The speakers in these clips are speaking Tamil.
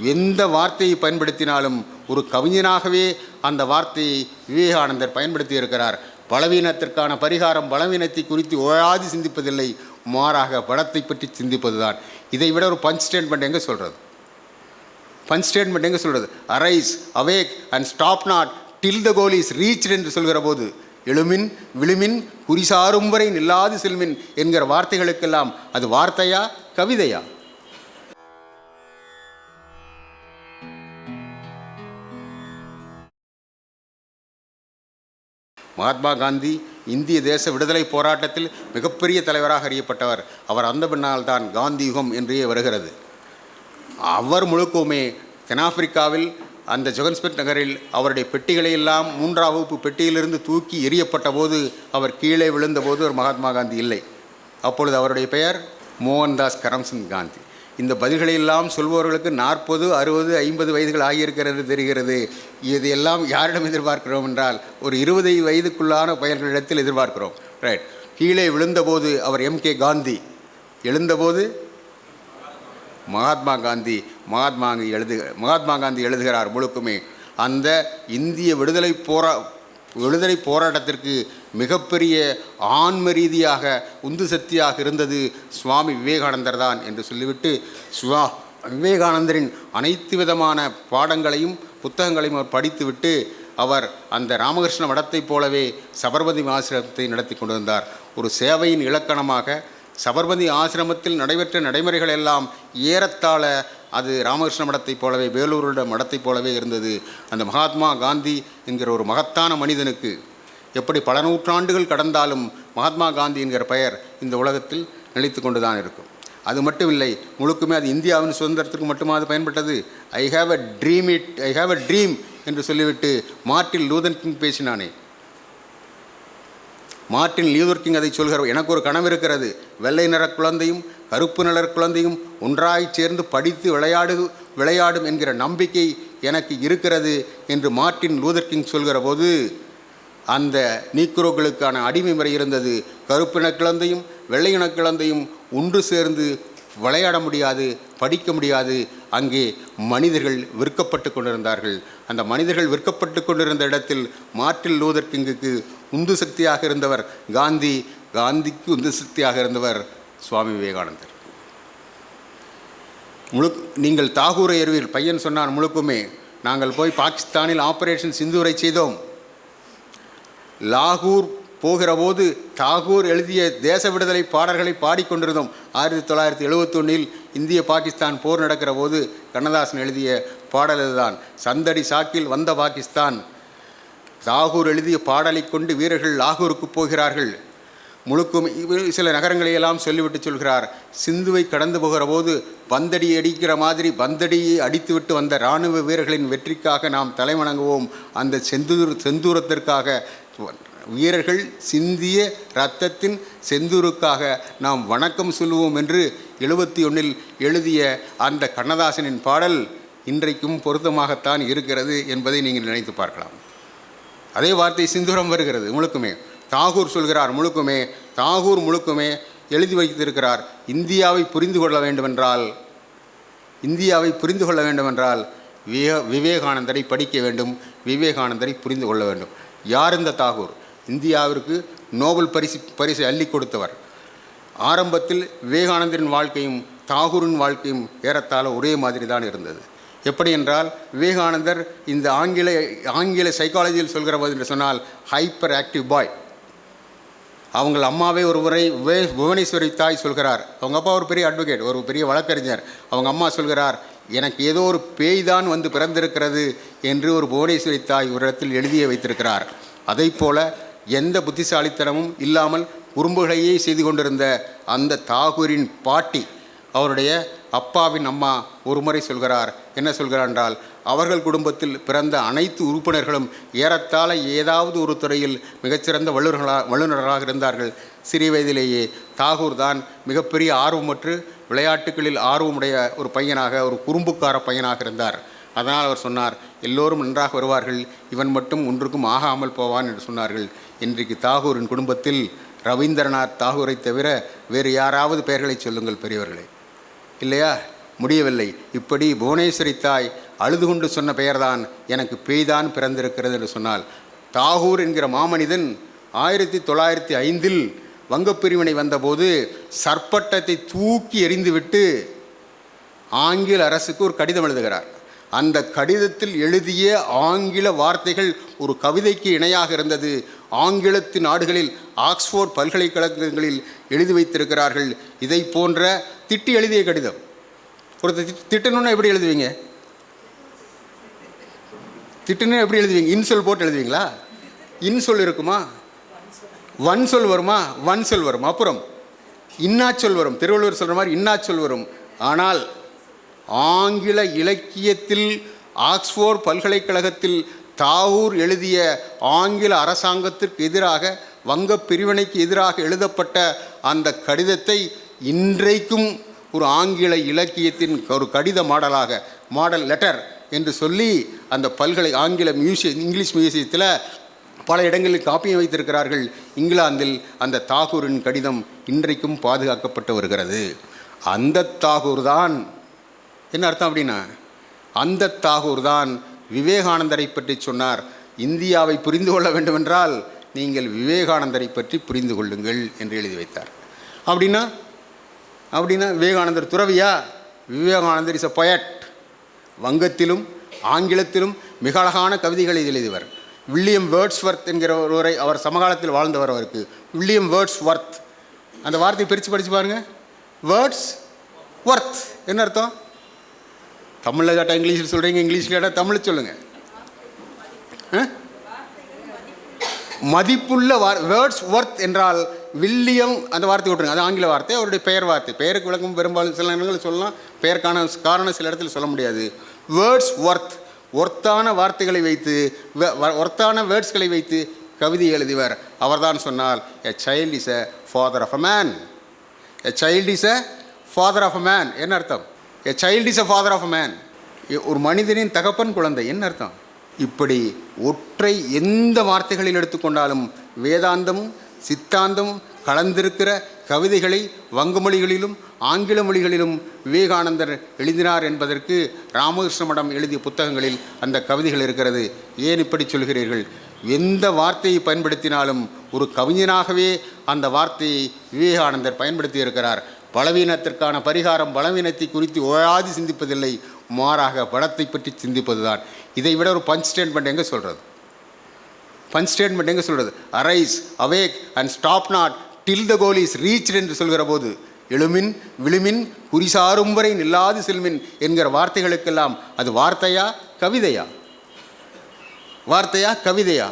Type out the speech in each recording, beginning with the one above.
எந்த வார்த்தையை பயன்படுத்தினாலும் ஒரு கவிஞனாகவே அந்த வார்த்தையை விவேகானந்தர் பயன்படுத்தி இருக்கிறார். பலவீனத்திற்கான பரிகாரம் பலவீனத்தை குறித்து ஓழாது சிந்திப்பதில்லை. மாறாக பலத்தை பற்றி சிந்திப்பதுதான். இதை விட ஒரு பஞ்ச் ஸ்டேட்மெண்ட் எங்கே சொல்கிறது பஞ்ச் ஸ்டேட்மெண்ட் எங்கே சொல்கிறது arise awake and stop not till the goal is reach என்று சொல்கிற போது எழுமின் விழுமின் குறிசாரும் வரை நில்லாது செல்மின் என்கிற வார்த்தைகளுக்கெல்லாம் அது வார்த்தையா கவிதையா? மகாத்மா காந்தி இந்திய தேச விடுதலை போராட்டத்தில் மிகப்பெரிய தலைவராக அறியப்பட்டவர். அவர் அந்த பின்னால் தான் காந்தி யுகம் என்றே வருகிறது. அவர் முழுக்கவுமே தென்னாப்பிரிக்காவில் அந்த ஜொகன்ஸ்பெட் நகரில் அவருடைய பெட்டிகளை எல்லாம் மூன்றாம் வகுப்பு பெட்டியிலிருந்து தூக்கி எரியப்பட்ட போது அவர் கீழே விழுந்தபோது ஒரு மகாத்மா காந்தி இல்லை. அப்பொழுது அவருடைய பெயர் மோகன்தாஸ் கரம்சந்த் காந்தி. இந்த பதில்களை எல்லாம் சொல்பவர்களுக்கு நாற்பது அறுபது ஐம்பது வயதுகள் ஆகியிருக்கிறது தெரிகிறது. இது எல்லாம் யாரிடம் எதிர்பார்க்கிறோம் என்றால் ஒரு இருபது வயதுக்குள்ளான பயன்களிடத்தில் எதிர்பார்க்கிறோம். ரைட் கீழே விழுந்தபோது அவர் எம் கே காந்தி எழுந்தபோது மகாத்மா காந்தி மகாத்மா எழுது மகாத்மா காந்தி எழுதுகிறார் முழுக்குமே. அந்த இந்திய விடுதலை போரா விடுதலை போராட்டத்திற்கு மிகப்பெரிய ஆன்ம ரீதியாக உந்து சக்தியாக இருந்தது சுவாமி விவேகானந்தர் தான் என்று சொல்லிவிட்டு சுவா விவேகானந்தரின் அனைத்து விதமான பாடங்களையும் புத்தகங்களையும் அவர் படித்துவிட்டு அவர் அந்த ராமகிருஷ்ண மடத்தைப் போலவே சபர்மதி ஆசிரமத்தை நடத்தி கொண்டு வந்தார் ஒரு சேவையின் இலக்கணமாக சபர்மதி ஆசிரமத்தில் நடைபெற்ற நடைமுறைகள் எல்லாம் ஏறத்தாழ அது ராமகிருஷ்ண மடத்தைப் போலவே வேலூரோட மடத்தைப் போலவே இருந்தது. அந்த மகாத்மா காந்தி என்கிற ஒரு மகத்தான மனிதனுக்கு எப்படி பல நூற்றாண்டுகள் கடந்தாலும் மகாத்மா காந்தி என்கிற பெயர் இந்த உலகத்தில் நிலைத்து கொண்டு தான் இருக்கும். அது மட்டும் இல்லை முழுக்குமே அது இந்தியாவின் சுதந்திரத்துக்கு மட்டுமா அது பயன்பட்டது? I have a dream it I have a dream என்று சொல்லிவிட்டு மார்ட்டில் லூதன் கிங் பேசினானே. மார்ட்டின் லூதர் கிங் அதை சொல்கிற எனக்கு ஒரு கனவு இருக்கிறது. வெள்ளை நிற குழந்தையும் கருப்பு நிற குழந்தையும் ஒன்றாய் சேர்ந்து படித்து விளையாடு விளையாடும் என்கிற நம்பிக்கை எனக்கு இருக்கிறது என்று மார்ட்டின் லூதர் கிங் சொல்கிற போது அந்த நீக்ரோக்களுக்கான அடிமை முறை இருந்தது. கருப்பின குழந்தையும் வெள்ளையின குழந்தையும் ஒன்று சேர்ந்து விளையாட முடியாது படிக்க முடியாது. அங்கே மனிதர்கள் விற்கப்பட்டு கொண்டிருந்தார்கள். அந்த மனிதர்கள் விற்கப்பட்டு கொண்டிருந்த இடத்தில் மார்ட்டின் லூதர் கிங்குக்கு உந்து சக்தியாக இருந்தவர் காந்தி காந்திக்கு உந்து சக்தியாக இருந்தவர் சுவாமி விவேகானந்தர். முழு நீங்கள் தாகூரை எருவில் பையன் சொன்னான் முழுக்குமே நாங்கள் போய் பாகிஸ்தானில் ஆபரேஷன் சிந்தூரை செய்தோம். லாகூர் போகிறபோது தாகூர் எழுதிய தேச விடுதலை பாடல்களை பாடிக்கொண்டிருந்தோம் ஆயிரத்தி தொள்ளாயிரத்தி எழுபத்தொன்னில் இந்திய பாகிஸ்தான் போர் நடக்கிற போது கண்ணதாசன் எழுதிய பாடல் இதுதான். சந்தடி சாக்கில் வந்த பாகிஸ்தான். தாகூர் எழுதிய பாடலை கொண்டு வீரர்கள் லாகூருக்கு போகிறார்கள். முழுக்கும் சில நகரங்களை எல்லாம் சொல்லிவிட்டு சொல்கிறார். சிந்துவை கடந்து போகிற போது பந்தடி அடிக்கிற மாதிரி பந்தடியை அடித்துவிட்டு வந்த இராணுவ வீரர்களின் வெற்றிக்காக நாம் தலைவணங்குவோம். அந்த செந்தூர் செந்தூரத்திற்காக வீரர்கள் சிந்திய இரத்தத்தின் செந்தூருக்காக நாம் வணக்கம் சொல்லுவோம் என்று எழுபத்தி ஒன்றில் எழுதிய அந்த கண்ணதாசனின் பாடல் இன்றைக்கும் பொருத்தமாகத்தான் இருக்கிறது என்பதை நீங்கள் நினைத்து பார்க்கலாம். அதே வார்த்தை சிந்துரம் வருகிறது முழுக்குமே. தாகூர் சொல்கிறார் முழுக்குமே தாகூர் முழுக்குமே எழுதி வைத்திருக்கிறார். இந்தியாவை புரிந்து கொள்ள வேண்டுமென்றால் இந்தியாவை புரிந்து கொள்ள வேண்டுமென்றால் விவே விவேகானந்தரை படிக்க வேண்டும் விவேகானந்தரை புரிந்து கொள்ள வேண்டும். யார் இந்த தாகூர்? இந்தியாவிற்கு நோபல் பரிசு பரிசை அள்ளி கொடுத்தவர். ஆரம்பத்தில் விவேகானந்தரின் வாழ்க்கையும் தாகூரின் வாழ்க்கையும் ஏறத்தாழ ஒரே மாதிரி தான் இருந்தது. எப்படி என்றால் விவேகானந்தர் இந்த ஆங்கில ஆங்கில சைக்காலஜியில் சொல்கிற போது என்று சொன்னால் ஹைப்பர் ஆக்டிவ் பாய் அவங்கள் அம்மாவே ஒரு முறை வே புவனேஸ்வரி தாய் சொல்கிறார். அவங்க அப்பா ஒரு பெரிய அட்வொகேட் ஒரு பெரிய வழக்கறிஞர். அவங்க அம்மா சொல்கிறார் எனக்கு ஏதோ ஒரு பேய் தான் வந்து பிறந்திருக்கிறது என்று ஒரு புவனேஸ்வரி தாய் ஒரு இடத்தில் எழுதிய வைத்திருக்கிறார். அதைப் போல எந்த புத்திசாலித்தனமும் இல்லாமல் குறும்புகளையே செய்து கொண்டிருந்த அந்த தாகூரின் பாட்டி அவருடைய அப்பாவின் அம்மா ஒரு முறை சொல்கிறார். என்ன சொல்கிறார் என்றால் அவர்கள் குடும்பத்தில் பிறந்த அனைத்து உறுப்பினர்களும் ஏறத்தாழ ஏதாவது ஒரு துறையில் மிகச்சிறந்த வல்லுநர்களாக வல்லுநர்களாக இருந்தார்கள். சிறிய வயதிலேயே தாகூர் தான் மிகப்பெரிய ஆர்வமற்று விளையாட்டுகளில் ஆர்வமுடைய ஒரு பையனாக ஒரு குறும்புக்கார பையனாக இருந்தார். அதனால் அவர் சொன்னார் எல்லோரும் நன்றாக வருவார்கள். இவன் மட்டும் ஒன்றுக்கும் ஆகாமல் போவான் என்று சொன்னார்கள். இன்றைக்கு தாகூரின் குடும்பத்தில் ரவீந்திரநாத் தாகூரை தவிர வேறு யாராவது பெயர்களை சொல்லுங்கள் பெரியவர்களே. இல்லையா? முடியவில்லை. இப்படி புவனேஸ்வரி தாய் அழுது கொண்டு சொன்ன பெயர்தான் எனக்கு பேய்தான் பிறந்திருக்கிறது என்று சொன்னால். தாகூர் என்கிற மாமனிதன் ஆயிரத்தி தொள்ளாயிரத்தி ஐந்தில் வங்கப்பிரிவினை வந்தபோது சர்ப்பட்டத்தை தூக்கி எறிந்துவிட்டு ஆங்கில அரசுக்கு ஒரு கடிதம் எழுதுகிறார். அந்த கடிதத்தில் எழுதிய ஆங்கில வார்த்தைகள் ஒரு கவிதைக்கு இணையாக இருந்தது. ஆங்கிலத்து நாடுகளில் ஆக்ஸ்போர்ட் பல்கலைக்கழகங்களில் எழுதி வைத்திருக்கிறார்கள். இதை போன்ற திட்டி எழுதிய கடிதம். ஒரு தி- திட்டணும்னா எப்படி எழுதுவீங்க? திட்டணும் எப்படி எழுதுவீங்க? இன்சொல் போட்டு எழுதுவீங்களா? இன்சொல் இருக்குமா? வன் சொல் வருமா? வன் சொல் வரும். அப்புறம் இன்னாச்சொல் வரும். திருவள்ளுவர் சொல்கிற மாதிரி இன்னாச்சொல் வரும். ஆனால் ஆங்கில இலக்கியத்தில் ஆக்ஸ்போர்ட் பல்கலைக்கழகத்தில் தாகூர் எழுதிய ஆங்கில அரசாங்கத்திற்கு எதிராக வங்க பிரிவினைக்கு எதிராக எழுதப்பட்ட அந்த கடிதத்தை இன்றைக்கும் ஒரு ஆங்கில இலக்கியத்தின் ஒரு கடித மாடலாக மாடல் லெட்டர் என்று சொல்லி அந்த பல்கலை ஆங்கில மியூசியம் இங்கிலீஷ் மியூசியத்தில் பல இடங்களில் காப்பியம் வைத்திருக்கிறார்கள். இங்கிலாந்தில் அந்த தாகூரின் கடிதம் இன்றைக்கும் பாதுகாக்கப்பட்டு வருகிறது. அந்த தாகூர் தான் என்ன அர்த்தம் அப்படின்னா? அந்த தாகூர் தான் விவேகானந்தரை பற்றி சொன்னார். இந்தியாவை புரிந்து கொள்ள வேண்டுமென்றால் நீங்கள் விவேகானந்தரை பற்றி புரிந்து கொள்ளுங்கள் என்று எழுதி வைத்தார். அப்படின்னா அப்படின்னா விவேகானந்தர் துறவியா? விவேகானந்தர் இஸ் அ பொயட் வங்கத்திலும் ஆங்கிலத்திலும் மிக அழகான கவிதைகளை எழுதியவர் வில்லியம் வேர்ட்ஸ்வர்த் என்கிற ஒருவரை அவர் சமகாலத்தில் வாழ்ந்தவர் அவருக்கு. William Wordsworth. அந்த வார்த்தையை பிரித்து படித்து பாருங்கள் வேர்ட்ஸ் ஒர்த் என்ன அர்த்தம்? தமிழில் கேட்டால் இங்கிலீஷில் சொல்கிறீங்க இங்கிலீஷில் கேட்டால் தமிழ் சொல்லுங்கள் மதிப்புள்ள வார் வேர்ட்ஸ் ஒர்த் என்றால் வில்லியம் அந்த வார்த்தை விட்டுருங்க. அது ஆங்கில வார்த்தை அவருடைய பெயர் வார்த்தை. பெயருக்கு விளக்கம் பெரும்பாலும் சில இடங்களில் சொல்லலாம். பெயருக்கான காரணம் சில இடத்துல சொல்ல முடியாது. வேர்ட்ஸ் ஒர்த் ஒர்த்தான வார்த்தைகளை வைத்து ஒர்த்தான வேர்ட்ஸ்களை வைத்து கவிதை எழுதிவர் அவர்தான் சொன்னால் a child is a father of a man a child is a father of a man என்ன அர்த்தம்? A child is a father of a man ஒரு மனிதனின் தகப்பன் குழந்தை. என்ன அர்த்தம்? இப்படி ஒற்றை எந்த வார்த்தைகளில் எடுத்துக்கொண்டாலும் வேதாந்தமும் சித்தாந்தமும் கலந்திருக்கிற கவிதைகளை வங்க மொழிகளிலும் ஆங்கில மொழிகளிலும் விவேகானந்தர் எழுதினார் என்பதற்கு ராமகிருஷ்ண மடம் எழுதிய புத்தகங்களில் அந்த கவிதைகள் இருக்கிறது. ஏன் இப்படி சொல்கிறீர்கள்? எந்த வார்த்தையை பயன்படுத்தினாலும் ஒரு கவிஞனாகவே அந்த வார்த்தையை விவேகானந்தர் பயன்படுத்தி இருக்கிறார் பலவீனத்திற்கான பரிகாரம் பலவீனத்தை குறித்து ஓழாது சிந்திப்பதில்லை. மாறாக பலத்தை பற்றி சிந்திப்பதுதான். இதை விட ஒரு பஞ்ச் ஸ்டேட்மெண்ட் எங்கே சொல்கிறது பஞ்ச் ஸ்டேட்மெண்ட் எங்கே சொல்கிறது arise awake and stop not till the goal is reach என்று சொல்கிற போது எழுமின் விழுமின் குறிசாரும் வரை நில்லாது செல்மின் என்கிற வார்த்தைகளுக்கெல்லாம் அது வார்த்தையா கவிதையா? வார்த்தையா கவிதையா?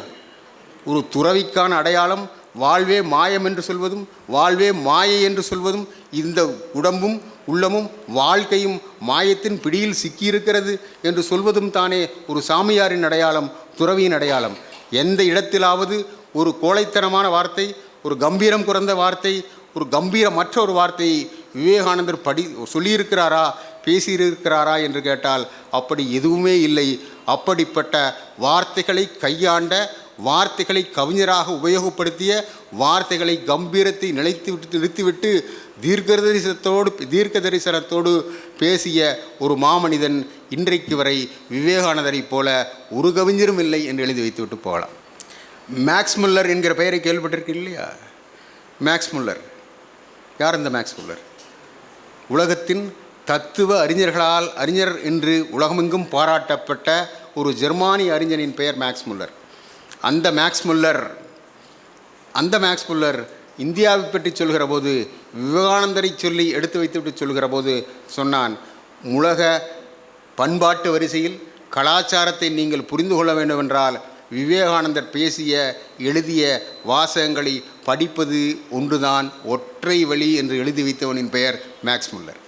ஒரு துறவிக்கான அடையாளம் வாழ்வே மாயம் என்று சொல்வதும் வாழ்வே மாயை என்று சொல்வதும் இந்த உடம்பும் உள்ளமும் வாழ்க்கையும் மாயத்தின் பிடியில் சிக்கியிருக்கிறது என்று சொல்வதும் தானே ஒரு சாமியாரின் அடையாளம் துறவியின் அடையாளம். எந்த இடத்திலாவது ஒரு கோழைத்தனமான வார்த்தை ஒரு கம்பீரம் குறைந்த வார்த்தை ஒரு கம்பீரமற்ற ஒரு வார்த்தையை விவேகானந்தர் படி சொல்லியிருக்கிறாரா பேசியிருக்கிறாரா என்று கேட்டால் அப்படி எதுவுமே இல்லை. அப்படிப்பட்ட வார்த்தைகளை கையாண்ட வார்த்தைகளை கவிஞராக உபயோகப்படுத்திய வார்த்தைகளை கம்பீரத்தை நிலைத்து விட்டு நிறுத்திவிட்டு தீர்க்க தரிசனத்தோடு தீர்க்க தரிசனத்தோடு பேசிய ஒரு மாமனிதன் இன்றைக்கு வரை விவேகானந்தரைப் போல ஒரு கவிஞரும் இல்லை என்று எழுதி வைத்துவிட்டு போகலாம். மேக்ஸ் முல்லர் என்கிற பெயரை கேள்விப்பட்டிருக்கீங்க இல்லையா? Max Muller. யார் இந்த மேக்ஸ் முல்லர்? உலகத்தின் தத்துவ அறிஞர்களால் அறிஞர் என்று உலகமெங்கும் பாராட்டப்பட்ட ஒரு ஜெர்மானிய அறிஞனின் பெயர் மேக்ஸ் முல்லர். அந்த மேக்ஸ் முல்லர் அந்த மேக்ஸ் முல்லர் இந்தியாவை பற்றி சொல்கிற போது விவேகானந்தரை சொல்லி எடுத்து வைத்துவிட்டு சொல்கிற போது சொன்னான் உலக பண்பாட்டு வரிசையில் கலாச்சாரத்தை நீங்கள் புரிந்து கொள்ள வேண்டுமென்றால் விவேகானந்தர் பேசிய எழுதிய வாசகங்களை படிப்பது ஒன்றுதான் ஒற்றை வழி என்று எழுதி வைத்தவனின் பெயர் மேக்ஸ் முல்லர்.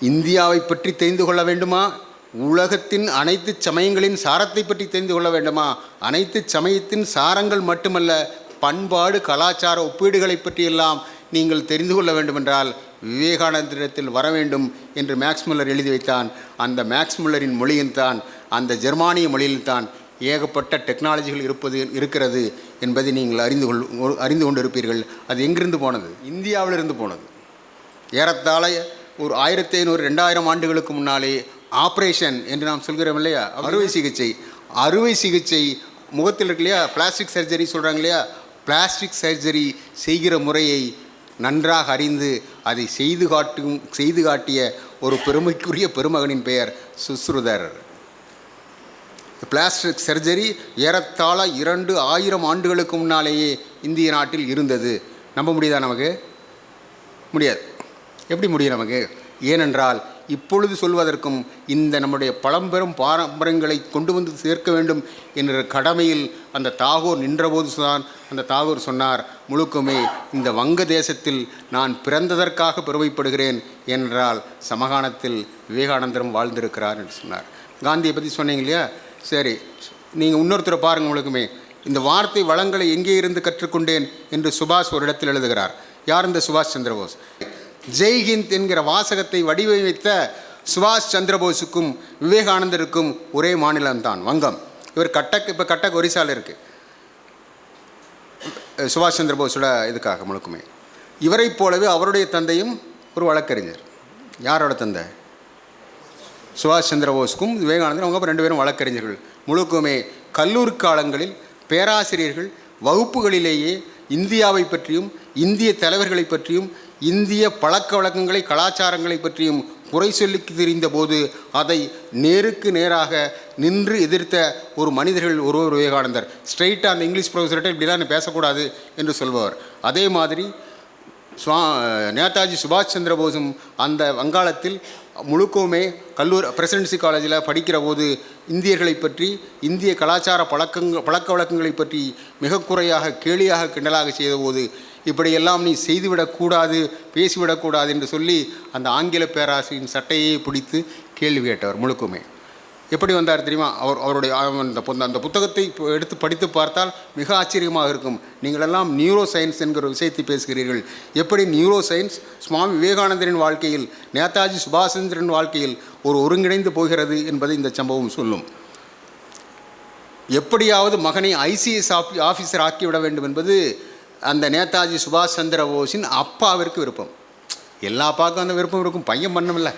இந்தியாவை பற்றி தெரிந்து கொள்ள வேண்டுமா? உலகத்தின் அனைத்து சமயங்களின் சாரத்தை பற்றி தெரிந்து கொள்ள வேண்டுமா? அனைத்து சமயத்தின் சாரங்கள் மட்டுமல்ல பண்பாடு கலாச்சார ஒப்பீடுகளை பற்றியெல்லாம் நீங்கள் தெரிந்து கொள்ள வேண்டுமென்றால் விவேகானந்தரிடத்தில் வர வேண்டும் என்று மேக்ஸ் முல்லர் எழுதி வைத்தான். அந்த மேக்ஸ் முல்லரின் மொழியில்தான் அந்த ஜெர்மானிய மொழியில்தான் ஏகப்பட்ட டெக்னாலஜிகள் இருப்பது இருக்கிறது என்பதை நீங்கள் அறிந்து கொள் அறிந்து கொண்டிருப்பீர்கள். அது எங்கிருந்து போனது? இந்தியாவிலிருந்து போனது. ஏறத்தாழ ஒரு ஆயிரத்தி ஐநூறு ரெண்டாயிரம் ஆண்டுகளுக்கு முன்னாலே ஆப்ரேஷன் என்று நாம் சொல்கிறோம் இல்லையா? அறுவை சிகிச்சை. அறுவை சிகிச்சை முகத்தில் இருக்கு இல்லையா? பிளாஸ்டிக் சர்ஜரி சொல்கிறாங்க இல்லையா? பிளாஸ்டிக் சர்ஜரி செய்கிற முறையை நன்றாக அறிந்து அதை செய்து காட்டும் செய்து காட்டிய ஒரு பெருமைக்குரிய பெருமகனின் பெயர் சுஸ்ருதர். பிளாஸ்டிக் சர்ஜரி ஏறத்தாழ இரண்டு ஆயிரம் ஆண்டுகளுக்கு முன்னாலேயே இந்திய நாட்டில் இருந்தது. நம்ப முடியுதா நமக்கு? முடியாது. எப்படி முடியும் நமக்கு? ஏனென்றால் இப்பொழுது சொல்வதற்கும் இந்த நம்முடைய பழம்பெரும் பாரம்பரியங்களை கொண்டு வந்து சேர்க்க வேண்டும் என்ற கடமையில் அந்த தாகூர் நின்றபோது தான் அந்த தாகூர் சொன்னார் முழுக்குமே இந்த வங்க தேசத்தில் நான் பிறந்ததற்காக பெருமைப்படுகிறேன் என்றால் சமகானத்தில் விவேகானந்தரும் வாழ்ந்திருக்கிறார் என்று சொன்னார். காந்தியை பற்றி சொன்னீங்க இல்லையா? சரி நீங்கள் இன்னொருத்தரை பாருங்கள் முழுக்குமே. இந்த வார்த்தை வளங்களை எங்கே இருந்து கற்றுக்கொண்டேன் என்று சுபாஷ் ஒரு இடத்தில் எழுதுகிறார். யார் இந்த சுபாஷ் சந்திரபோஸ்? ஜெய்ஹிந்த் என்கிற வாசகத்தை வடிவமைத்த சுபாஷ் சந்திரபோஸுக்கும் விவேகானந்தருக்கும் ஒரே மாநிலம்தான் வங்கம். இவர் கட்டக் இப்போ கட்டக் ஒரிசால இருக்குது சுபாஷ் சந்திரபோஸோட இதுக்காக முழுக்குமே. இவரைப் போலவே அவருடைய தந்தையும் ஒரு வழக்கறிஞர். யாரோட தந்தை? சுபாஷ் சந்திரபோஸுக்கும் விவேகானந்தர் அவங்க ரெண்டு பேரும் வழக்கறிஞர்கள். முழுக்குமே கல்லூரி காலங்களில் பேராசிரியர்கள் வகுப்புகளிலேயே இந்தியாவை பற்றியும் இந்திய தலைவர்களை பற்றியும் இந்திய பழக்க வழக்கங்களை கலாச்சாரங்களை பற்றியும் குறை சொல்லி தெரிந்த போது அதை நேருக்கு நேராக நின்று எதிர்த்த ஒரு மனிதர்கள் ஒருவர் விவேகானந்தர். ஸ்ட்ரைட்டாக அந்த இங்கிலீஷ் ப்ரொஃபஸர்கிட்ட இப்படிலாம் பேசக்கூடாது என்று சொல்பவர். அதே மாதிரி சுவா நேதாஜி சுபாஷ் சந்திர போஸும் அந்த வங்காளத்தில் முழுக்கவுமே கல்லூரி பிரசிடென்சி காலேஜில் படிக்கிற போது இந்தியர்களை பற்றி இந்திய கலாச்சார பழக்கங்கள் பழக்க வழக்கங்களை பற்றி மிக குறையாக கேலியாக கிண்டலாக செய்தபோது இப்படியெல்லாம் நீ செய்துவிடக்கூடாது பேசிவிடக்கூடாது என்று சொல்லி அந்த ஆங்கில பேராசிரியின் சட்டையை பிடித்து கேள்வி கேட்டவர் முழுக்குமே. எப்படி வந்தார் தெரியுமா? அவர் அவருடைய அந்த அந்த புத்தகத்தை இப்போ எடுத்து படித்து பார்த்தால் மிக ஆச்சரியமாக இருக்கும். நீங்களெல்லாம் நியூரோ சயின்ஸ் என்கிற ஒரு விஷயத்தை பேசுகிறீர்கள். எப்படி நியூரோ சயின்ஸ் சுவாமி விவேகானந்தரின் வாழ்க்கையில் நேதாஜி சுபாஷ் சந்திரன் வாழ்க்கையில் ஒரு ஒருங்கிணைந்து போகிறது என்பதை இந்த சம்பவம் சொல்லும். எப்படியாவது மகனை ஐசிஎஸ் ஆஃபி ஆஃபீஸர் ஆக்கிவிட வேண்டும் என்பது அந்த நேதாஜி சுபாஷ் சந்திர போஸின் அப்பாவிற்கு விருப்பம். எல்லா அப்பாவுக்கும் அந்த விருப்பம் இருக்கும். பையன் பண்ணமில்ல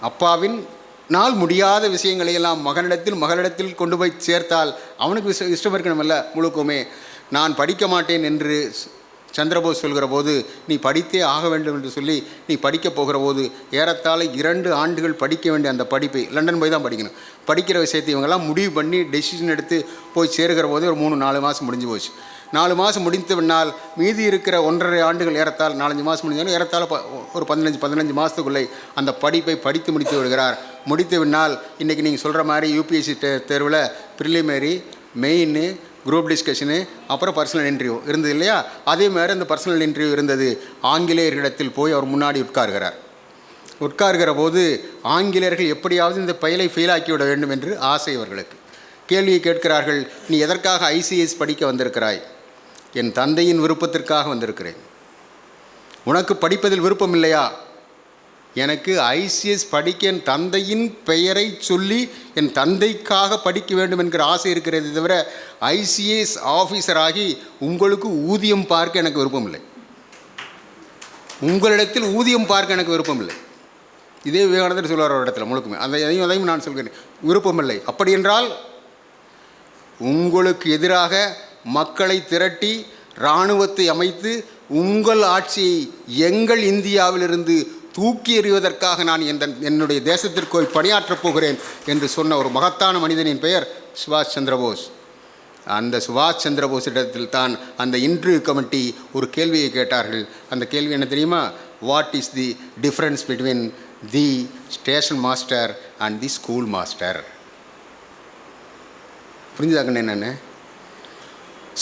அப்பாவின் நாள் முடியாத விஷயங்களை எல்லாம் மகனிடத்தில் மகளிடத்தில் கொண்டு போய் சேர்த்தால் அவனுக்கு விஷ இஷ்டம் இருக்கணுமில்ல. முழுக்குமே நான் படிக்க மாட்டேன் என்று சந்திரபோஸ் சொல்கிற போது நீ படித்தே ஆக வேண்டும் என்று சொல்லி நீ படிக்கப் போகிற போது ஏறத்தாழ இரண்டு ஆண்டுகள் படிக்க வேண்டிய அந்த படிப்பை லண்டன் போய் தான் படிக்கணும். படிக்கிற விஷயத்தை இவங்கெல்லாம் முடிவு பண்ணி டெசிஷன் எடுத்து போய் சேருகிற போது ஒரு மூணு நாலு மாதம் முடிஞ்சு போச்சு. நாலு மாதம் முடித்து பின்னால் மீதி இருக்கிற ஒன்றரை ஆண்டுகள் ஏறத்தால் நாலஞ்சு மாதம் முடிஞ்சாலும் ஏறத்தால் ஒரு பதினஞ்சு பதினஞ்சு மாதத்துக்குள்ளே அந்த படிப்பை படித்து முடித்து விடுகிறார். முடித்து பின்னால் இன்றைக்கி நீங்கள் சொல்கிற மாதிரி யூபிஎஸ்சி தே தேர்வில் ப்ரிலிமினரி மெயின்னு குரூப் டிஸ்கஷனு அப்புறம் பர்சனல் இன்டர்வியூ இருந்தது இல்லையா? அதே மாதிரி அந்த பர்சனல் இன்டர்வியூ இருந்தது. ஆங்கிலேயர்களிடத்தில் போய் அவர் முன்னாடி உட்கார்கிறார். உட்கார்கிற போது ஆங்கிலேயர்கள் எப்படியாவது இந்த பயலை ஃபெயிலாக்கி விட வேண்டும் என்று ஆசை அவர்களுக்கு. கேள்வியை கேட்கிறார்கள் நீ எதற்காக ஐசிஎஸ் படிக்க வந்திருக்கிறாய்? என் தந்தையின் விருப்பத்திற்காக வந்திருக்கிறேன். உனக்கு படிப்பதில் விருப்பம் இல்லையா எனக்கு ஐசிஎஸ் படிக்க என் தந்தையின் பெயரை சொல்லி என் தந்தைக்காக படிக்க வேண்டும் என்கிற ஆசை இருக்கிறது தவிர ஐசிஎஸ் ஆஃபீஸராகி உங்களுக்கு ஊதியம் பார்க்க எனக்கு விருப்பம் இல்லை உங்களிடத்தில் ஊதியம் பார்க்க எனக்கு விருப்பம் இல்லை இதே விவேகானந்தர் சொல்வார் ஒரு இடத்துல முழுக்குமே அதை அதையும் அதையும் நான் சொல்கிறேன். விருப்பமில்லை. அப்படி என்றால் உங்களுக்கு எதிராக மக்களை திரட்டி இராணுவத்தை அமைத்து உங்கள் ஆட்சியை எங்கள் இந்தியாவிலிருந்து தூக்கி எறிவதற்காக நான் எந்த என்னுடைய தேசத்திற்கு போய் பணியாற்றப் போகிறேன் என்று சொன்ன ஒரு மகத்தான மனிதனின் பெயர் சுபாஷ் சந்திரபோஸ் அந்த சுபாஷ் சந்திரபோஸிடத்தில் தான் அந்த இன்டர்வியூ கமிட்டி ஒரு கேள்வியை கேட்டார்கள். அந்த கேள்வி என்ன தெரியுமா? What is the difference between the station master and the school master புரிஞ்சுதாக்கண்ணே என்னென்னு?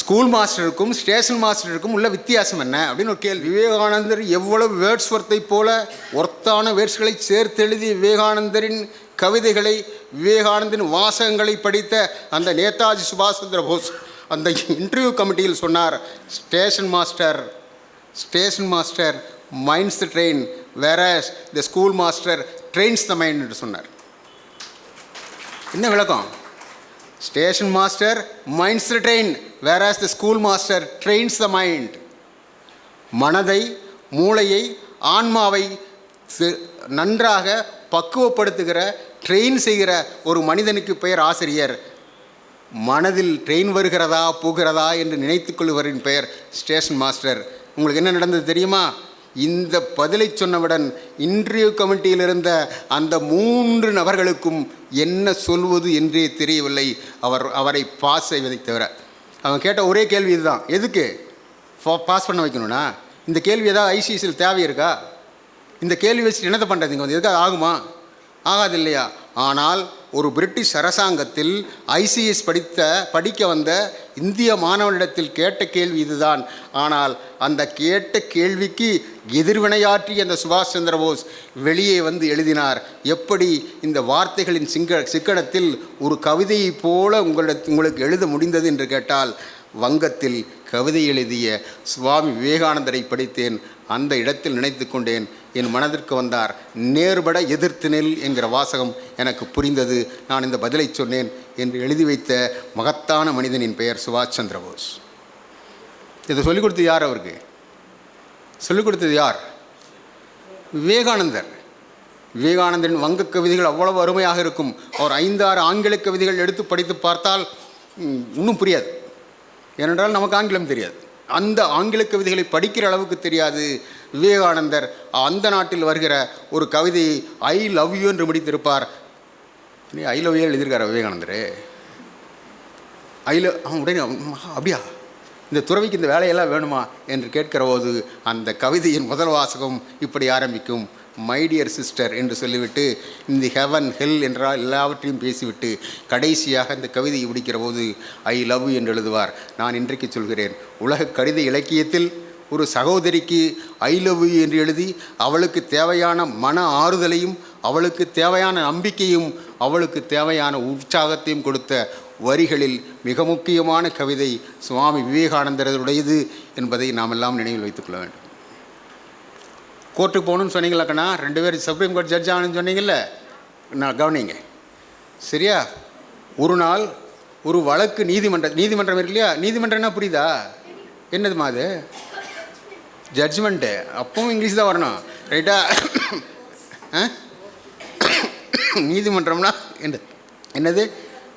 ஸ்கூல் மாஸ்டருக்கும் ஸ்டேஷன் மாஸ்டருக்கும் உள்ள வித்தியாசம் என்ன அப்படின்னு ஒரு கேள்வி. விவேகானந்தர் எவ்வளவு வேர்ட்ஸ் ஒர்த்தை போல ஒர்த்தான வேர்ட்ஸ்களை சேர்த்தெழுதி விவேகானந்தரின் கவிதைகளை விவேகானந்தின் வாசகங்களை படித்த அந்த நேதாஜி சுபாஷ் சந்திர போஸ் அந்த இன்டர்வியூ கமிட்டியில் சொன்னார் station master station master minds the train whereas the school master trains the mind என்று சொன்னார். என்ன விளக்கம்? Station master minds the train as the school master trains the mind மனதை மூளையை ஆன்மாவை நன்றாக பக்குவப்படுத்துகிற ட்ரெயின் செய்கிற ஒரு மனிதனுக்கு பெயர் ஆசிரியர். மனதில் ட்ரெயின் வருகிறதா போகிறதா என்று நினைத்துக் கொள்வரின் பெயர் ஸ்டேஷன் மாஸ்டர் உங்களுக்கு என்ன நடந்தது தெரியுமா? இந்த பதிலை சொன்னவுடன் இன்றைய கமிட்டியில் இருந்த அந்த மூன்று நபர்களுக்கும் என்ன சொல்வது என்றே தெரியவில்லை. அவர் அவரை பாஸ் செய்வதை தவிர அவன் கேட்ட ஒரே கேள்வி இதுதான். எதுக்கு? பாஸ் பண்ண வைக்கணும்னா? இந்த கேள்வி ஏதாவது ஐசிஎஸ்சியில் தேவை இருக்கா இந்த கேள்வி வச்சுட்டு என்னத்தை பண்ணுறது இங்கே வந்து? எதுக்காக ஆகுமா? ஆகாது இல்லையா? ஆனால் ஒரு பிரிட்டிஷ் அரசாங்கத்தில் ஐசிஎஸ் படித்த படிக்க வந்த இந்திய மாணவனிடத்தில் கேட்ட கேள்வி இதுதான். ஆனால் அந்த கேட்ட கேள்விக்கு எதிர்வினையாற்றி அந்த சுபாஷ் சந்திர போஸ் வெளியே வந்து எழுதினார். எப்படி இந்த வார்த்தைகளின் சிங்க சிக்கனத்தில் ஒரு கவிதையைப் போல உங்களிட உங்களுக்கு எழுத முடிந்தது என்று கேட்டால் வங்கத்தில் கவிதை எழுதிய சுவாமி விவேகானந்தரை படித்தேன். அந்த இடத்தில் நினைத்து கொண்டேன். என் மனதிற்கு வந்தார் நேர்பட எதிர்த்து நெல் என்கிற வாசகம் எனக்கு புரிந்தது. நான் இந்த பதிலை சொன்னேன் என்று எழுதி வைத்த மகத்தான மனிதனின் பெயர் சுபாஷ் சந்திர போஸ். இதை சொல்லிக் கொடுத்தது யார் அவருக்கு? சொல்லிக் கொடுத்தது யார்? விவேகானந்தர். விவேகானந்தரின் வங்க கவிதைகள் அவ்வளவு அருமையாக இருக்கும். அவர் ஐந்தாறு ஆங்கில கவிதைகள் எடுத்து படித்து பார்த்தால் இன்னும் புரியாது. ஏனென்றால் நமக்கு ஆங்கிலம் தெரியாது. அந்த ஆங்கில கவிதைகளை படிக்கிற அளவுக்கு தெரியாது விவேகானந்தர். அந்த நாட்டில் வருகிற ஒரு கவிதையை ஐ லவ் யூ என்று முடித்திருப்பார். நீ ஐ லவ் யூ எழுதியிருக்காரா விவேகானந்தர்? ஐ லவ் அவன் உடனே அப்படியா? இந்த துறவிக்கு இந்த வேலையெல்லாம் வேணுமா என்று கேட்கிற போது அந்த கவிதையின் முதல் வாசகம் இப்படி ஆரம்பிக்கும். மை டியர் சிஸ்டர் என்று சொல்லிவிட்டு இந்த ஹெவன் ஹெல் என்றால் எல்லாவற்றையும் பேசிவிட்டு கடைசியாக இந்த கவிதையை முடிக்கிற போது ஐ லவ் என்று எழுதுவார். நான் இன்றைக்கு சொல்கிறேன் உலக கடித இலக்கியத்தில் ஒரு சகோதரிக்கு ஐ லவ் யூ என்று எழுதி அவளுக்கு தேவையான மன ஆறுதலையும் அவளுக்கு தேவையான நம்பிக்கையும் அவளுக்கு தேவையான உற்சாகத்தையும் கொடுத்த வரிகளில் மிக முக்கியமான கவிதை சுவாமி விவேகானந்தருடையது என்பதை நாம் எல்லாம் நினைவில் வைத்துக்கொள்ள வேண்டும். கோர்ட்டுக்கு போகணும்னு சொன்னீங்களாக்கண்ணா ரெண்டு பேரும் சுப்ரீம் கோர்ட் ஜட்ஜ் ஆகணும்னு சொன்னீங்கல்ல? நான் கவனிங்க. சரியா? ஒரு நாள் ஒரு வழக்கு நீதிமன்றம் நீதிமன்றம் இருக்கு இல்லையா? நீதிமன்றம்னா புரியுதா? என்னதுமா அது? ஜட்ஜ்மெண்ட்டு அப்பவும் இங்கிலீஷ் தான் வரணும். ரைட்டா ஆ? நீதிமன்றம்னா என்ன? என்னது?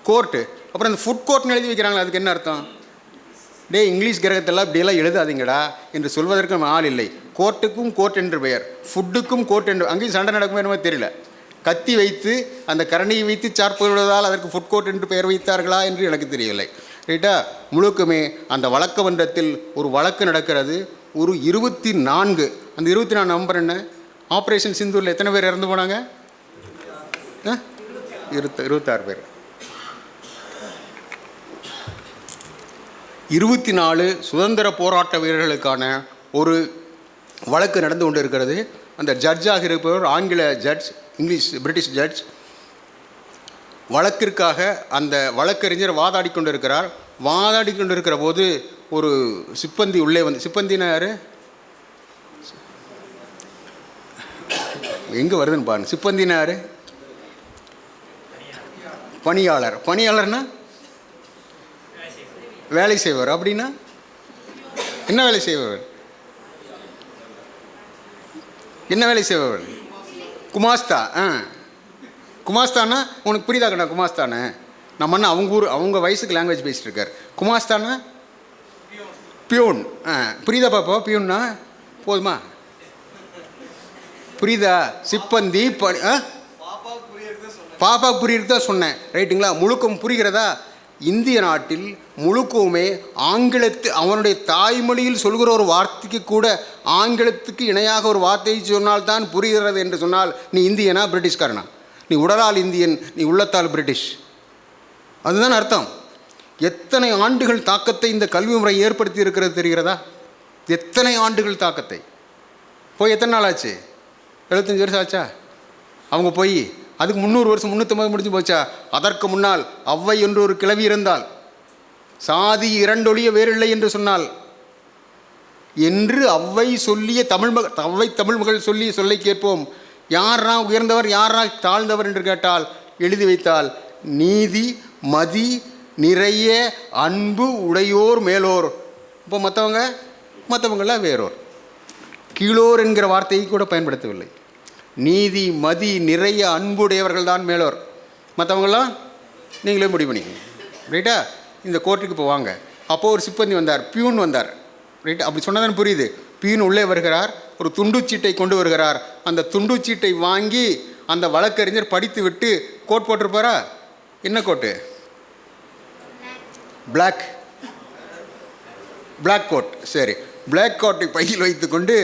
கோர்ட்டு. அப்புறம் இந்த ஃபுட் கோர்ட்னு எழுதி வைக்கிறாங்களா அதுக்கு என்ன அர்த்தம்? டேய் இங்கிலீஷ் கிரகத்தெல்லாம் இப்படியெல்லாம் எழுதாதீங்கடா என்று சொல்வதற்கு நம்ம ஆள் இல்லை. கோர்ட்டுக்கும் கோர்ட் என்று பெயர். ஃபுட்டுக்கும் கோர்ட் என்று அங்கேயும் சண்டை நடக்குமோ என்னமோ தெரியல. கத்தி வைத்து அந்த கரணியை வைத்து சார்புவதால் அதற்கு ஃபுட் கோர்ட் என்று பெயர் வைத்தார்களா என்று எனக்கு தெரியவில்லை. ரைட்டா? முழுக்குமே அந்த வழக்க மன்றத்தில் ஒரு வழக்கு நடக்கிறது. ஒரு இருபத்தி நான்கு அந்த இருபத்தி நாலு நம்பர் என்ன? ஆப்ரேஷன் சிந்தூரில் எத்தனை பேர் இறந்து போனாங்க? ஆ? இருபத்த இருபத்தாறு பேர். இருபத்தி நாலு சுதந்திர போராட்ட வீரர்களுக்கான ஒரு வழக்கு நடந்து கொண்டு இருக்கிறது அந்த ஜட்ஜாக இருப்பவர் ஆங்கில ஜட்ஜ் இங்கிலீஷ் பிரிட்டிஷ் ஜட்ஜ் வழக்கிற்காக அந்த வழக்கறிஞர் வாதாடி கொண்டிருக்கிறார். வாதாடி கொண்டிருக்கிற போது ஒரு சிப்பந்தி உள்ளே வந்து சிப்பந்தினா யார்? எங்கே வருதுன்னு பாருங்க. சிப்பந்தினா யார்? பணியாளர். பணியாளர்னா? வேலை செய்வார். அப்படின்னா என்ன வேலை செய்பவர் என்ன வேலை செய்பவர் குமாஸ்தா ஆ. குமாஸ்தானா உனக்கு புரியுதா கண்ணா குமாஸ்தானே நம்ம அண்ணா அவங்க ஊர் அவங்க வயசுக்கு லாங்குவேஜ் பேசிட்டு இருக்கார் குமாஸ்தானா பியூன் ஆ. புரியுதா பாப்பா பியூன்னா? போதுமா? புரியுதா? சிப்பந்தி ப ஆ? பாப்பா புரியுறது தான் சொன்னேன். ரைட்டுங்களா? முழுக்கம் புரிகிறதா? இந்திய நாட்டில் முழுக்கவுமே ஆங்கிலத்து அவனுடைய தாய்மொழியில் சொல்கிற ஒரு வார்த்தைக்கு கூட ஆங்கிலத்துக்கு இணையாக ஒரு வார்த்தையை சொன்னால்தான் புரிகிறது என்று சொன்னால் நீ இந்தியனா பிரிட்டிஷ்காரனா? நீ உடலால் இந்தியன் நீ உள்ளத்தால் பிரிட்டிஷ். அதுதான் அர்த்தம். எத்தனை ஆண்டுகள் தாக்கத்தை இந்த கல்வி முறை ஏற்படுத்தி இருக்கிறது தெரிகிறதா? எத்தனை ஆண்டுகள் தாக்கத்தை? போய் எத்தனை நாள் ஆச்சு? எழுபத்தஞ்சு வருஷம் ஆச்சா? அவங்க போய் அதுக்கு முந்நூறு வருஷம் முந்நூற்றம்பது முடிஞ்சு போச்சா? அதற்கு முன்னால் அவ்வை என்று ஒரு கிளவி இருந்தால் சாதி இரண்டொழிய வேறில்லை என்று சொன்னால் என்று அவ்வை சொல்லிய தமிழ் மக அவ்வை தமிழ் மகள் சொல்லி சொல்லை கேட்போம். யாரா உயர்ந்தவர் யாரா தாழ்ந்தவர் என்று கேட்டால் எழுதி வைத்தால் நீதி மதி நிறைய அன்பு உடையோர் மேலோர். இப்போ மற்றவங்க மற்றவங்களாம் வேறோர். கீழோர் என்கிற வார்த்தையை கூட பயன்படுத்தவில்லை. நீதி மதி நிறைய அன்புடையவர்கள் தான் மேலோர். மற்றவங்களாம் நீங்களே முடிவு பண்ணிக்கணும் ரைட்டா இந்த கோர்ட்டுக்கு இப்போ வாங்க. அப்போது ஒரு சிப்பந்தி வந்தார் பியூன் வந்தார். ரைட் அப்படி சொன்னதான் புரியுது. பியூன் உள்ளே வருகிறார் ஒரு துண்டுச்சீட்டை கொண்டு வருகிறார். அந்த துண்டுச்சீட்டை வாங்கி அந்த வழக்கறிஞர் படித்து விட்டு கோட் போட்டிருப்பாரா? என்ன கோட்டு? பிளாக் பிளாக் கோட் சரி. பிளாக் கோட்டை பையில் வைத்துக்கொண்டு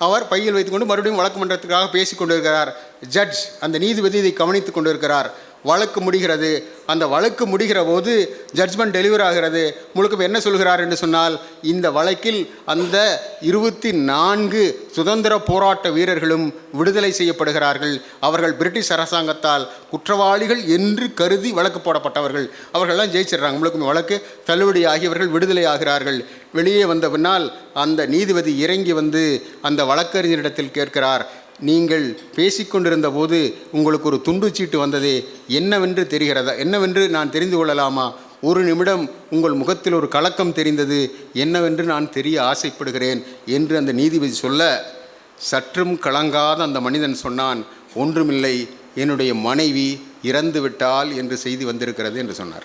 அவர் பையில் வைத்துக்கொண்டு மறுபடியும் வழக்கு மன்றத்துக்காக பேசி கொண்டிருக்கிறார் ஜட்ஜ் அந்த நீதிபதி இதை கவனித்து கொண்டிருக்கிறார் வழக்கு முடிகிறது. அந்த வழக்கு முடிகிற போது ஜட்ஜ்மெண்ட் டெலிவர் ஆகிறது. முழுக்க என்ன சொல்கிறார் என்று சொன்னால் இந்த வழக்கில் அந்த இருபத்தி நான்கு சுதந்திர போராட்ட வீரர்களும் விடுதலை செய்யப்படுகிறார்கள். அவர்கள் பிரிட்டிஷ் அரசாங்கத்தால் குற்றவாளிகள் என்று கருதி வழக்கு போடப்பட்டவர்கள். அவர்கள்லாம் ஜெயிச்சிடுறாங்க. முழுக்க வழக்கு தள்ளுபடி ஆகியவர்கள் விடுதலை ஆகிறார்கள். வெளியே வந்த பின்னால் அந்த நீதிபதி இறங்கி வந்து அந்த வழக்கறிஞரிடத்தில் கேட்கிறார். நீங்கள் பேசிக்கொண்டிருந்த போது உங்களுக்கு ஒரு துண்டு சீட்டு வந்ததே என்னவென்று தெரிகிறதா? என்னவென்று நான் தெரிந்து கொள்ளலாமா? ஒரு நிமிடம் உங்கள் முகத்தில் ஒரு கலக்கம் தெரிந்தது என்னவென்று நான் தெரிய ஆசைப்படுகிறேன் என்று அந்த நீதிபதி சொல்ல சற்றும் கலங்காத அந்த மனிதன் சொன்னான் ஒன்றுமில்லை என்னுடைய மனைவி இறந்து விட்டால் என்று செய்தி வந்திருக்கிறது என்று சொன்னார்.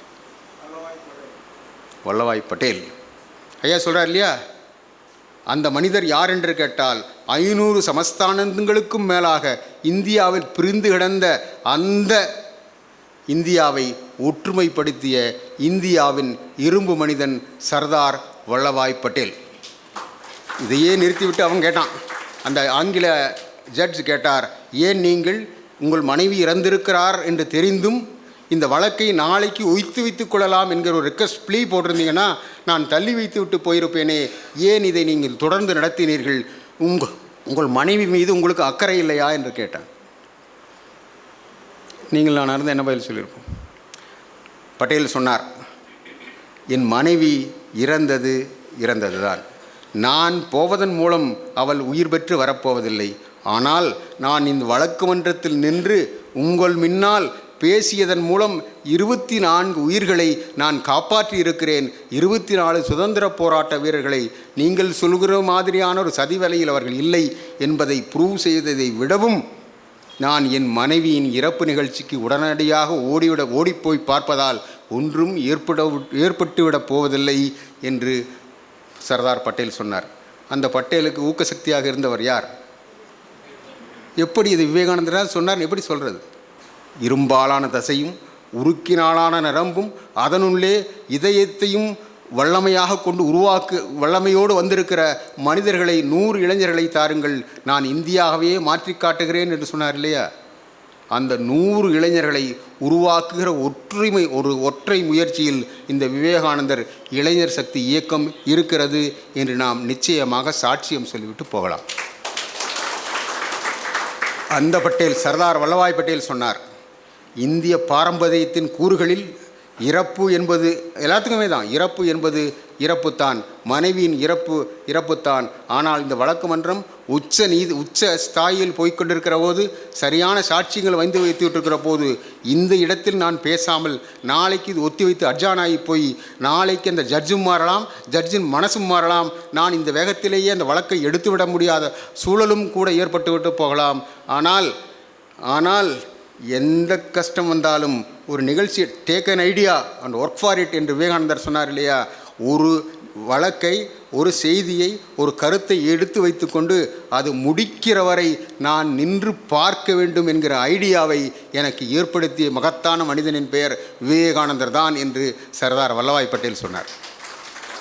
வல்லபாய் பட்டேல். ஐயா சொல்கிறார் இல்லையா? அந்த மனிதர் யார் என்று கேட்டால் ஐநூறு சமஸ்தானங்களுக்கும் மேலாக இந்தியாவில் பிரிந்து கிடந்த அந்த இந்தியாவை ஒற்றுமைப்படுத்திய இந்தியாவின் இரும்பு மனிதன் சர்தார் வல்லபாய் பட்டேல். இதையே நிறுத்திவிட்டு அவன் கேட்டான். அந்த ஆங்கில ஜட்ஜ் கேட்டார் ஏன் நீங்கள் உங்கள் மனைவி இறந்திருக்கிறார் என்று தெரிந்தும் இந்த வழக்கை நாளைக்கு உய்த்து வைத்துக் கொள்ளலாம் என்கிற ஒரு ரெக்வஸ்ட் ப்ளீ போட்டிருந்தீங்கன்னா நான் தள்ளி வைத்து விட்டு போயிருப்பேனே. ஏன் இதை நீங்கள் தொடர்ந்து நடத்தினீர்கள்? உங்கள் உங்கள் மனைவி மீது உங்களுக்கு அக்கறை இல்லையா? என்று கேட்டேன். நீங்கள் நான் இருந்து என்ன பதில் சொல்லியிருப்போம்? பட்டேல் சொன்னார் என் மனைவி இறந்தது இறந்தது தான் நான் போவதன் மூலம் அவள் உயிர் பெற்று வரப்போவதில்லை. ஆனால் நான் இந்த வழக்கு மன்றத்தில் நின்று உங்கள் முன்னால் பேசியதன் மூலம் இருபத்தி நான்கு உயிர்களை நான் காப்பாற்றி இருக்கிறேன் இருபத்தி நாலு சுதந்திர போராட்ட வீரர்களை நீங்கள் சொல்கிற மாதிரியான ஒரு சதிவலையில் அவர்கள் இல்லை என்பதை ப்ரூவ் செய்ததை விடவும் நான் என் மனைவியின் இறப்பு நிகழ்ச்சிக்கு உடனடியாக ஓடிவிட ஓடிப்போய் பார்ப்பதால் ஒன்றும் ஏற்பட ஏற்பட்டுவிடப் போவதில்லை என்று சர்தார் பட்டேல் சொன்னார். அந்த பட்டேலுக்கு ஊக்கசக்தியாக இருந்தவர் யார்? எப்படி இது விவேகானந்தரா சொன்னார் எப்படி சொல்கிறது இரும்பாலான தசையும் உருக்கினாலான நரம்பும் அதனுள்ளே இதயத்தையும் வல்லமையாக கொண்டு உருவாக்கு வல்லமையோடு வந்திருக்கிற மனிதர்களை நூறு இளைஞர்களை தாருங்கள். நான் இந்தியாகவே மாற்றி காட்டுகிறேன் என்று சொன்னார் இல்லையா? அந்த நூறு இளைஞர்களை உருவாக்குகிற ஒற்றுமை ஒரு ஒற்றை முயற்சியில் இந்த விவேகானந்தர் இளைஞர் சக்தி இயக்கம் இருக்கிறது என்று நாம் நிச்சயமாக சாட்சியம் சொல்லிவிட்டு போகலாம். அந்த பட்டேல் சர்தார் வல்லபாய் பட்டேல் சொன்னார் இந்திய பாரம்பரியத்தின் கூறுகளில் இறப்பு என்பது எல்லாத்துக்குமே தான். இறப்பு என்பது இறப்புத்தான். மனைவியின் இறப்பு இறப்புத்தான். ஆனால் இந்த வழக்கு மன்றம் உச்ச நீதி உச்ச ஸ்தாயில் போய்கொண்டிருக்கிற போது சரியான சாட்சியங்கள் வந்து வைத்து விட்டிருக்கிற போது இந்த இடத்தில் நான் பேசாமல் நாளைக்கு இது ஒத்தி வைத்து அர்ஜானாகி போய் நாளைக்கு அந்த ஜட்ஜும் மாறலாம் ஜட்ஜின் மனசும் மாறலாம். நான் இந்த வேகத்திலேயே அந்த வழக்கை எடுத்துவிட முடியாத சூழலும் கூட ஏற்பட்டுவிட்டு போகலாம். ஆனால் ஆனால் எந்த கஷ்டம் வந்தாலும் ஒரு நிகழ்ச்சி take an idea and work for it என்று விவேகானந்தர் சொன்னார் இல்லையா? ஒரு வழக்கை ஒரு செய்தியை ஒரு கருத்தை எடுத்து வைத்துக்கொண்டு அது முடிக்கிற வரை நான் நின்று பார்க்க வேண்டும் என்கிற ஐடியாவை எனக்கு ஏற்படுத்திய மகத்தான மனிதனின் பெயர் விவேகானந்தர் தான் என்று சர்தார் வல்லபாய் பட்டேல் சொன்னார்.